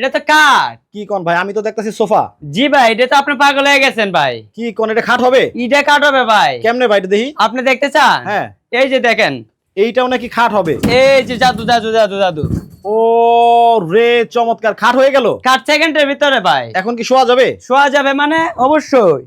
এটা তো কাঠ। কি কোন ভাই? আমি তো দেখতেছি সোফা। জি ভাই এটা তো আপনি পাগল হয়ে গেছেন ভাই। কি কোন? এটা খাট হবে? এটা কাঠ হবে ভাই। কেমনে ভাই দেখি? আপনি দেখতে চান? হ্যাঁ। এই যে দেখেন। এইটাও নাকি খাট হবে? এই যে জাদু জাদু জাদু জাদু। ও রে চমৎকার। খাট হয়ে গেল? কাঠ সেকেন্ডের ভিতরে ভাই। এখন কি শোয়া যাবে? শোয়া যাবে মানে অবশ্যই।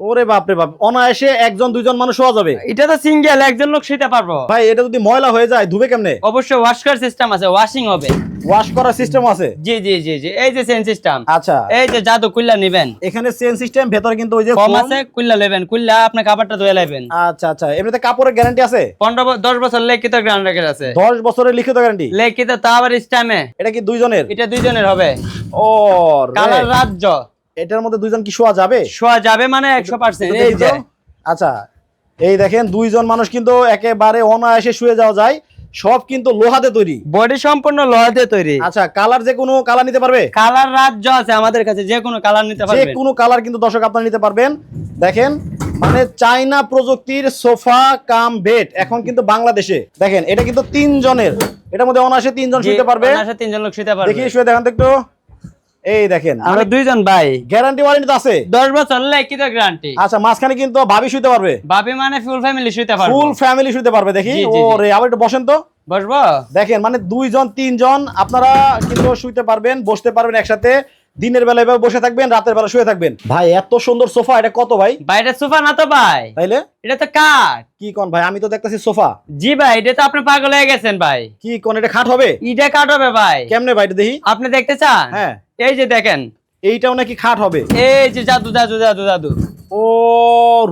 ওরে বাপ রে বাপ অনায়াসে একজন দুইজন মানুষ শোয়া যাবে। এটা তো সিঙ্গেল একজন লোক সেটা পারব। ভাই এটা যদি ময়লা হয়ে যায় ধুবে কেমনে? অবশ্যই ওয়াশ করার সিস্টেম আছে ওয়াশিং হবে। ওয়াশ করার সিস্টেম আছে? জি জি জি জি এই যে সেন সিস্টেম আচ্ছা। এই যে জাদু কুল্লা নিবেন। এখানে সেন সিস্টেম ভেতরে কিন্তু ওই যে কম আছে কুল্লা নেবেন কুল্লা আপনি কাপড়টা ধুয়ে নেবেন। আচ্ছা আচ্ছা এমনিতে কাপড়ের গ্যারান্টি আছে? পনেরো ব- দশ বছর লিখিত রেখে আছে। দশ বছরের লিখিত গ্যারান্টি লিখিত তা আবার স্টামে এটা কি দুইজনের? এটা দুইজনের হবে। ও কালার রাজ্য। এটার মধ্যে দুইজন কি শোয়া যাবে? শোয়া যাবে মানে একশো পার্সেন্ট একটু এই যে আচ্ছা এই দেখেন দুইজন মানুষ কিন্তু একেবারে অনায়াসে শুয়ে যাওয়া যায়। সব কিন্তু লোহাতে তৈরি। বডি সম্পূর্ণ লোহা দিয়ে তৈরি। আচ্ছা কালার যে কোনো কালার নিতে পারবে? কালার রাজ্য আছে আমাদের কাছে যে কোনো কালার নিতে যে কোনো কালার কিন্তু দর্শক আপনারা নিতে পারবেন। দেখেন মানে চাইনা প্রযুক্তির সোফা কাম বেড এখন কিন্তু বাংলাদেশে। দেখেন এটা কিন্তু তিনজনের এটার মধ্যে অনায়াসে তিনজন শুতে পারবে। অনায়াসে তিনজন লোক শুতে পারবে। দেখি শুয়ে দেখেন তো একটু। এই দেখেন আমরা দুইজন ভাই। গ্যারান্টি ওয়ারেন্টি তো আছে। দশ বছর লিখিত গ্যারান্টি আচ্ছা মাঝখানে কিন্তু ভাবি শুতে পারবে। ভাবি মানে ফুল ফ্যামিলি শুতে পারবে। ফুল ফ্যামিলি শুতে পারবে দেখি। ওরে আবার একটু বসেন তো। বসবো? দেখেন মানে দুইজন তিনজন আপনারা কিন্তু শুইতে পারবেন বসতে পারবেন একসাথে। দিনের বেলা এভাবে বসে থাকবেন রাতের বেলা শুয়ে থাকবেন। ভাই এত সুন্দর সোফা এটা কত ভাই? ভাই এটা সোফা না তো ভাই? তাইলে? এটা তো কাঠ। কি কোন ভাই? আমি তো দেখতেছি সোফা। জি ভাই এটা তো আপনি পাগল হয়ে গেছেন ভাই। কি কোন এটা খাট হবে? এটা কাঠ হবে ভাই। কেমনে ভাই এটা দেখি। আপনি দেখতে চান? হ্যাঁ। এই যে দেখেন। এইটাও নাকি খাট হবে? এই যে জাদু জাদু জাদু জাদু। ও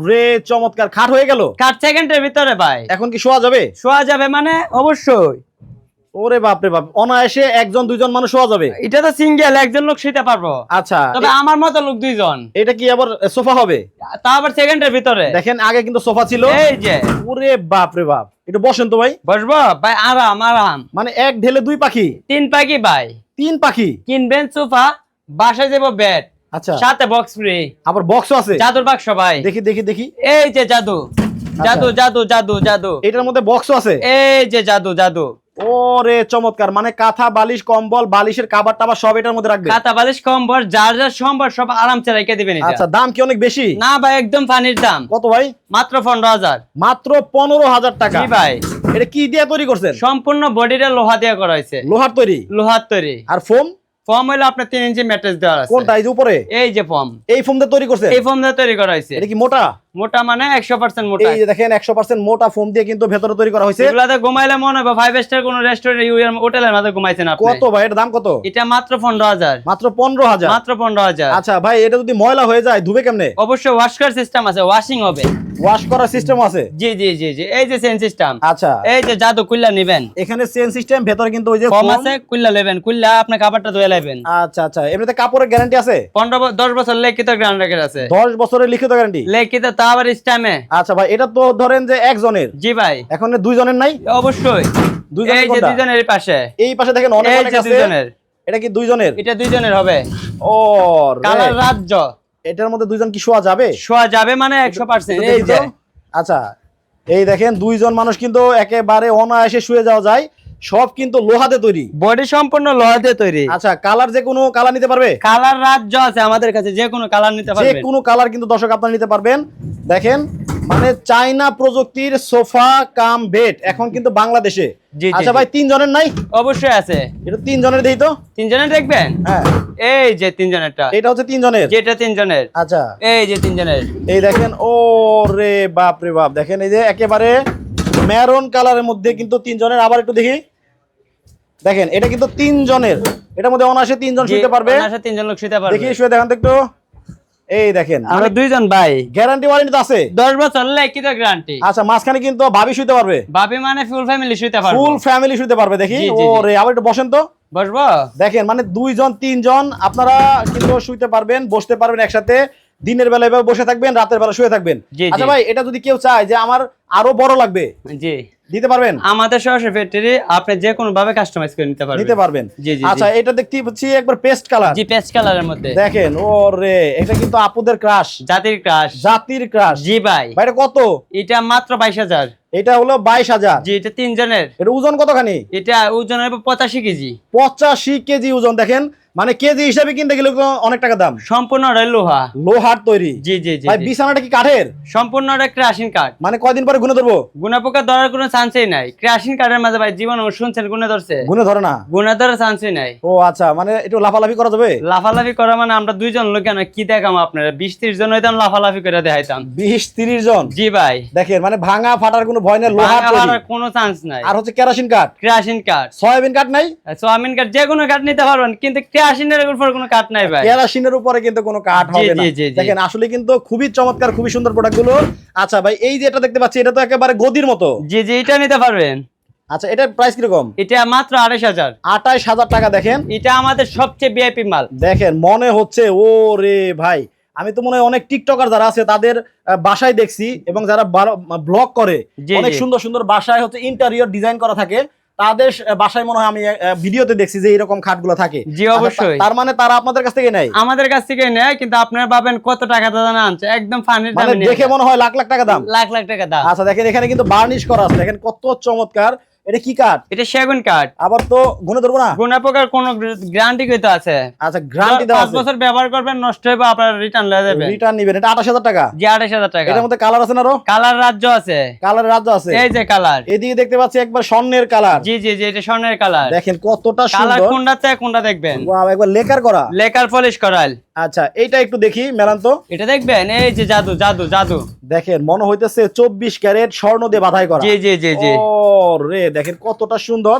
রে চমৎকার। খাট হয়ে গেল? খাট সেকেন্ডের ভিতরে ভাই। এখন কি শোয়া যাবে? শোয়া যাবে মানে অবশ্যই। ওরে বাপ রে বাপ অনায়াসে একজন দুইজন মানুষ শোয়া যাবে? এটা তো সিঙ্গেল একজন লোক শুতে পারব। আচ্ছা তবে আমার মতো লোক দুইজন। এটা কি আবার সোফা হবে? তা আবার সেকেন্ডের ভিতরে। দেখেন আগে কিন্তু সোফা ছিল। এই যে। ওরে বাপ রে বাপ। একটু বসেন তো ভাই। বসবো? ভাই আরাম আরাম। মানে এক ঢেলে দুই পাখি। তিন পাখি ভাই। তিন পাখি? কিনবেন সোফা বাসায় যাব ব্যাট আচ্ছা। সাথে বক্স ফ্রি আবার বক্সও আছে? জাদুর বাক্স সবাই দেখি দেখি দেখি। এই যে জাদু। জাদু জাদু জাদু জাদু। এটার মধ্যে বক্সও আছে? এই যে জাদু জাদু। ওরে চমৎকার মানে কাঁথা বালিশ কম্বল বালিশের কাবার টাবার সব এটার মধ্যে রাখবে কাঁথা বালিশ কম্বল যার যার সম্ভব সব আরামসে রেখে দিবেন আচ্ছা দাম কি অনেক বেশি? না ভাই একদম পানির দাম। কত ভাই? মাত্র পনেরো হাজার। মাত্র পনেরো হাজার টাকা। জি ভাই। এটা কি দিয়ে তৈরি করছেন? সম্পূর্ণ বডিটা লোহা দিয়ে করা হয়েছে। লোহার তৈরি? লোহার তৈরি। আর ফোম? ফর্ম আপনার তিন ইঞ্চি ম্যাট্রেস দেওয়া আছে। কোনটা এই যে উপরে? এই যে ফর্ম। এই দিয়ে তৈরি এই ফর্ম দিয়ে তৈরি করা হয়েছে। এটা কি মোটা? মোটা মানে একশো পার্সেন্ট মোটা। এই যে দেখেন একশো পার্সেন্ট মোটা ফোম দিয়ে কিন্তু ভেতরে তৈরি করা হয়েছে। এগুলাতে ঘুমাইলে মনে হবে ফাইভ স্টার কোন রেস্টুরেন্ট হোটেলের মধ্যে ঘুমাইছেন আপনি। কত ভাই? দাম কত? এটা মাত্র পনেরো হাজার। মাত্র পনেরো হাজার? মাত্র পনেরো হাজার। আচ্ছা ভাই এটা যদি ময়লা হয়ে যায় ধুবে কেমনে? অবশ্যই ওয়াশ করার সিস্টেম আছে ওয়াশিং হবে। ওয়াশ করার সিস্টেম আছে? জি জি জি জি। এই যে সেন সিস্টেম আচ্ছা। এই যে জাদু কুল্লা নিবেন। এখানে চেন সিস্টেম ভেতরে কিন্তু ওই যে কম আছে কুল্লা নেবেন। কুল্লা আপনার কাপড়টা ধুয়ে নেবেন আচ্ছা আচ্ছা। এমনিতে কাপড়ের গ্যারান্টি আছে? পনেরো ব- দশ বছর লিখিত রেখে আছে। দশ বছরের লিখিত গ্যারান্টি লিখিত তা আবার স্টামে আচ্ছা ভাই এটা তো ধরেন যে একজনের। জি ভাই। এখন দুইজনের নাই? অবশ্যই। দুইজনের এই যে? দুজনের পাশে। এই পাশে দেখেন অনেক অনেক আছে। দুজনের এটা কি দুইজনের? এটা দুইজনের হবে। ও কালার রাজ্য। এটার মধ্যে দুইজন কি শোয়া যাবে? শোয়া যাবে মানে একশো পার্সেন্ট এই যে আচ্ছা এই দেখেন দুইজন মানুষ কিন্তু একেবারে অনায়াসে শুয়ে যাওয়া যায়। সব কিন্তু লোহাতে তৈরি। বডি সম্পূর্ণ লোহাতে তৈরি। আচ্ছা কালার যে কোনো কালার নিতে পারবে? কালার রাজ্য আছে আমাদের কাছে যে কোনো কালার নিতে পারবে যে কোনো কালার কিন্তু দর্শক আপনারা নিতে পারবেন। দেখেন মানে চাইনা প্রযুক্তির সোফা কাম বেড। এখন কিন্তু বাংলাদেশে। আচ্ছা। ভাই তিনজনের নাই? অবশ্যই আছে। এটা তিনজনের দেই তো? তিনজনের দেখবেন? হ্যাঁ। এই যে তিনজনেরটা। এটা হচ্ছে তিনজনের? যেটা তিনজনের। আচ্ছা। এই যে তিনজনের। এই দেখেন ও রে বাপ রে বাপ। দেখেন এই যে একেবারে মেরুন কালারের মধ্যে কিন্তু তিনজনের। আবার একটু দেখি। দেখেন এটা কিন্তু তিনজনের। এটার মধ্যে অনায়াসে তিনজন শুতে পারবে। অনায়াসে তিনজন লোক শুতে পারবে। দেখি শুয়ে দেখেন তো একটু। এই দেখেন। আমরা দুইজন ভাই। গ্যারান্টি ওয়ারেন্টি তো আছে। দশ বছর লিখিত গ্যারান্টি আচ্ছা মাঝখানে কিন্তু ভাবি শুতে পারবে। ভাবি মানে ফুল ফ্যামিলি শুতে পারবে। ফুল ফ্যামিলি শুতে পারবে দেখি। জি, জি, ও রে আবার একটু বসেন তো। বসবো? দেখেন মানে দুইজন তিনজন আপনারা কিন্তু শুইতে পারবেন বসতে পারবেন একসাথে। দিনের বেলা এভাবে বসে থাকবেন রাতের বেলা শুয়ে থাকবেন। আচ্ছা ভাই এটা যদি কেউ চায় যে আমার আরও বড় লাগবে। জি। দিতে পারবেন? আমাদের সরাসরি ফ্যাক্টরি আপনি যে কোনো ভাবে কাস্টমাইজ করে নিতে পারবেন। নিতে পারবেন? জি, জি, আচ্ছা এটা দেখতে পাচ্ছি একবার পেস্ট কালার জি পেস্ট কালারের মধ্যে। দেখেন ও রে এটা কিন্তু আপুদের ক্রাশ জাতির ক্রাশ জাতির ক্রাশ জি ভাই। ভাই এটা কত? এটা মাত্র বাইশ হাজার। এটা হলো বাইশ হাজার। জি এটা তিনজনের। এটা ওজন কতখানি? এটা ওজন হবে পঁচাশি কেজি। পঁচাশি কেজি ওজন দেখেন। মানে কেজি হিসাবে কিনতে গেলে অনেক টাকা দাম? সম্পূর্ণ লোহা। লোহার তৈরি? জি জি জি ভাই বিছানাটা কি কাঠের? সম্পূর্ণ ক্রাশিং কাঠ। মানে কয়দিন পরে গুনে ধরবো? গুনা পোকা ধরার কোনো চান্সই নাই। ক্রাশিং কাঠের মাঝে ভাই জীবন শুনছেন গুনে ধরছে। গুনে ধরে না? গুনা ধরার চান্সই নাই। ও আচ্ছা মানে একটু লাফালাফি করা যাবে? লাফালাফি করা মানে আমরা দুইজন লোক কেন কি দেখাম আপনারা? বিশ ত্রিশ জন হইতাম লাফালাফি করে দেখাইতাম। বিশ তিরিশ জন? জি ভাই। দেখেন মানে ভাঙা ফাটার কোনো ভয় নেই লোহা ফাটার কোনো চান্স নাই। আর হচ্ছে কেরাসিন কাঠ? ক্রাশিং কাঠ। সয়াবিন কাঠ নাই? সোয়াবিন কাঠ যে কোনো কাঠ নিতে পারবেন কিন্তু ক্রাশিনের উপর কোনো কাঠ নাই ভাই। কেরাসিনের উপরে কিন্তু কোনো জি, হবে না। দেখেন আসলে কিন্তু খুবই চমৎকার খুবই সুন্দর প্রোডাক্টগুলো। আচ্ছা ভাই এই যে এটা দেখতে পাচ্ছি এটা তো একেবারে গদির মতো। জি জি এটা নিতে পারবেন। আচ্ছা এটার প্রাইস কীরকম? এটা মাত্র আড়াইশ হাজার। আঠাইশ হাজার টাকা দেখেন। এটা আমাদের সবচেয়ে ভিআইপি মাল। দেখেন মনে হচ্ছে ও রে ভাই আমি তো মনে হয় অনেক টিকটকার যারা আছে তাদের বাসায় দেখছি এবং যারা ব্লগ করে অনেক সুন্দর সুন্দর বাসায় হচ্ছে ইন্টেরিয়র ডিজাইন করা থাকে। তাদের বাসায় মনে হয় আমি ভিডিওতে দেখছি যে এরকম খাটগুলো থাকে। জি, আচ্ছা, অবশ্যই। তার মানে তারা আপনাদের কাছ থেকে নেয়? আমাদের কাছ থেকে নেয় কিন্তু আপনারা পাবেন কত টাকা দাদা আনছে একদম ফানির দাম দেখে মনে হয় লাখ লাখ টাকা দাম। লাখ লাখ টাকা দাম। আচ্ছা দেখেন এখানে কিন্তু বার্নিশ করা আছে দেখেন কত চমৎকার। এটা কি কাঠ? এটা সেগুন কাঠ। আবার তো গুনে ধরবো না? গুনা পোকার কোন গ্যারান্টি কিন্তু আছে। আচ্ছা গ্যারান্টি দেওয়া আছে। বছর ব্যবহার করবেন নষ্ট হবে আপনার রিটার্ন লয়ে যাবে রিটার্ন নিবেন। এটা আঠাশ হাজার টাকা? জি আড়াইশ হাজার টাকা। এটার মধ্যে কালার আছে না আরও? কালার রাজ্য আছে। কালার রাজ্য আছে? এই যে কালার এদিকে দেখতে পাচ্ছি একবার স্বর্ণের কালার জি জি জি এটা স্বর্ণের কালার দেখেন কতটা কালার কোনটা চাই কোনটা দেখবেন? Wow, একবার লেকার করা। লেকার পলিশ করাল আচ্ছা এইটা একটু দেখি মেলান তো। এটা দেখবেন এই যে জাদু জাদু জাদু। দেখেন মনে হইতেছে চব্বিশ ক্যারেট স্বর্ণ দিয়ে বাধাই করা। জি জি জি জি। রে দেখেন কতটা সুন্দর।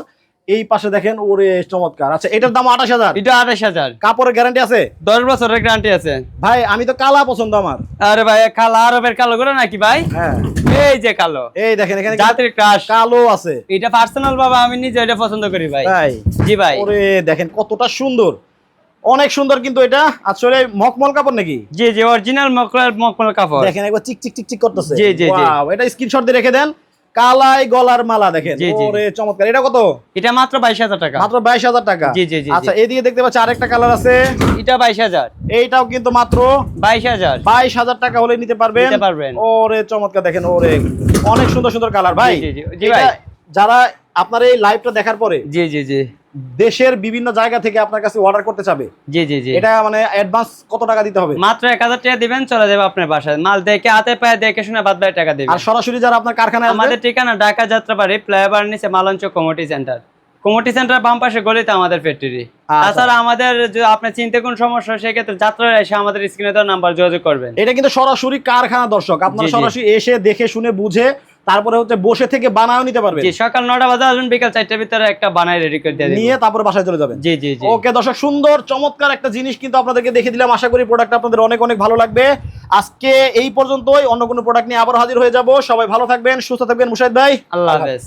এই পাশে দেখেন ওরে চমৎকার। আচ্ছা এটার দাম আঠাশ হাজার। এটা আঠাশ হাজার। কাপড়ের গ্যারান্টি আছে? দশ বছরের গ্যারান্টি আছে। ভাই আমি তো কালা পছন্দ আমার। আরে ভাই কালা আরবের কালো করে নাকি ভাই? হ্যাঁ। এই যে কালো। এই দেখেন এখানে জাতির ক্রাশ কালো আছে। এটা পার্সোনাল ভাবে আমি নিজে এটা পছন্দ করি ভাই। তাই জি ভাই। ওরে দেখেন কতটা সুন্দর। অনেক সুন্দর কিন্তু এটা। আসলে মখমল কাপড় নাকি? জি জি অরিজিনাল মকলার মকমল কাপড়। দেখেন একবার চিক চিক চিক চিক করতেছে। জি, জি। Wow, এটা স্ক্রিনশট দিয়ে রেখে দেন। কালাই গলার মালা দেখেন। ওরে চমৎকার। এটা কত? এটা মাত্র বাইশ হাজার টাকা। মাত্র বাইশ হাজার টাকা। জি, জি, জি, আচ্ছা। এদিকে দেখতে পাচ্ছি আরেকটা কালার আছে। এটা বাইশ হাজার। এইটাও কিন্তু মাত্র বাইশ হাজার। বাইশ হাজার টাকা হলে নিতে পারবেন। নিতে পারবেন। ওরে চমৎকার দেখেন ওরে। অনেক সুন্দর সুন্দর কালার ভাই জি, জি, জি ভাই। যারা আপনার এই লাইভটা দেখার পরে জি জি জি। দেশের বিভিন্ন জায়গা থেকে আপনার কাছে অর্ডার করতে চাবে? জি জি জি। এটা মানে অ্যাডভান্স কত টাকা দিতে হবে? মাত্র এক হাজার টাকা দিবেন চলে যাবে আপনার বাসায়। মাল দেখে হাতে পায়ে দেখে শুনে বাদ বাকি টাকা দিবেন। আর সরাসরি যারা আপনার কারখানায় আমাদের ঠিকানা ঢাকা যাত্রাবাড়ি ফ্লাইওভার নিচে Malancha committee centre. Committee centre বাম পাশে গলিতে আমাদের ফ্যাক্টরি আচ্ছা। তাছাড়া আমাদের যদি আপনার চিনতে কোন সমস্যা সেক্ষেত্রে যাত্রায় এসে আমাদের স্ক্রিনে দেওয়া নাম্বার যোগাযোগ করবেন। এটা কিন্তু সরাসরি কারখানা দর্শক। আপনারা। সরাসরি এসে দেখে শুনে বুঝে তারপরে হচ্ছে বসে থেকে বানায়ও নিতে পারবেন। জি সকাল নটা বাজে আসবেন বিকাল চারটার ভিতরে একটা বানায় রেডি করে দিয়ে নিয়ে তারপর তারপরে বাসায় চলে যাবেন। জি জি জি। ওকে দর্শক সুন্দর চমৎকার একটা জিনিস কিন্তু আপনাদেরকে দেখে দিলাম। আশা করি প্রোডাক্ট আপনাদের অনেক অনেক ভালো লাগবে। আজকে এই পর্যন্তই। অন্য কোনো প্রোডাক্ট নিয়ে আবার হাজির হয়ে যাব। সবাই ভালো থাকবেন সুস্থ থাকবেন মুশাহিদ ভাই। আল্লাহ হাফেজ।